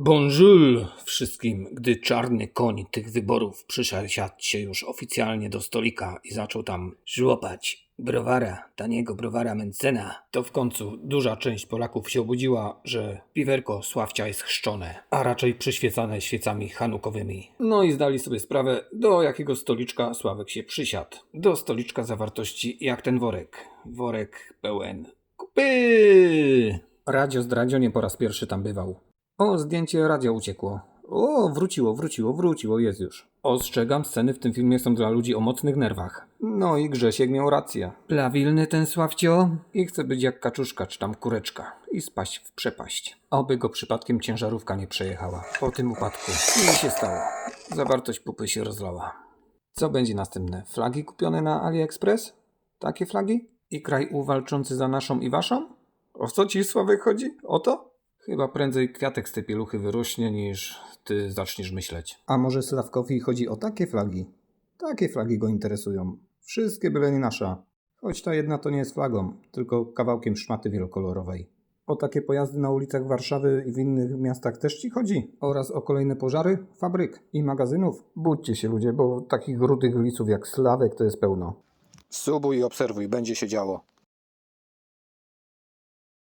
Bonjour wszystkim, gdy czarny koń tych wyborów przyszedł się już oficjalnie do stolika i zaczął tam żłopać browara, taniego browara Mencena, to w końcu duża część Polaków się obudziła, że piwerko Sławcia jest chrzczone, a raczej przyświecane świecami hanukowymi. No i zdali sobie sprawę, do jakiego stoliczka Sławek się przysiadł. Do stoliczka zawartości jak ten worek. Worek pełen kupy! Radio zdradzio nie po raz pierwszy tam bywał. O, zdjęcie radia uciekło. O, wróciło, wróciło, wróciło, jest już. Ostrzegam, sceny w tym filmie są dla ludzi o mocnych nerwach. No i Grzesiek miał rację. Plawilny ten Sławcio. I chce być jak kaczuszka czy tam kureczka i spaść w przepaść. Oby go przypadkiem ciężarówka nie przejechała. Po tym upadku. I się stało. Zawartość pupy się rozlała. Co będzie następne? Flagi kupione na AliExpress? Takie flagi? I kraj U walczący za naszą i waszą? O co ci Sławek chodzi? O to? Chyba prędzej kwiatek z tej pieluchy wyrośnie, niż ty zaczniesz myśleć. A może Sławkowi chodzi o takie flagi? Takie flagi go interesują. Wszystkie byle nie nasza. Choć ta jedna to nie jest flagą, tylko kawałkiem szmaty wielokolorowej. O takie pojazdy na ulicach Warszawy i w innych miastach też ci chodzi? Oraz o kolejne pożary fabryk i magazynów? Budźcie się ludzie, bo takich rudych liców jak Sławek to jest pełno. Subuj i obserwuj, będzie się działo.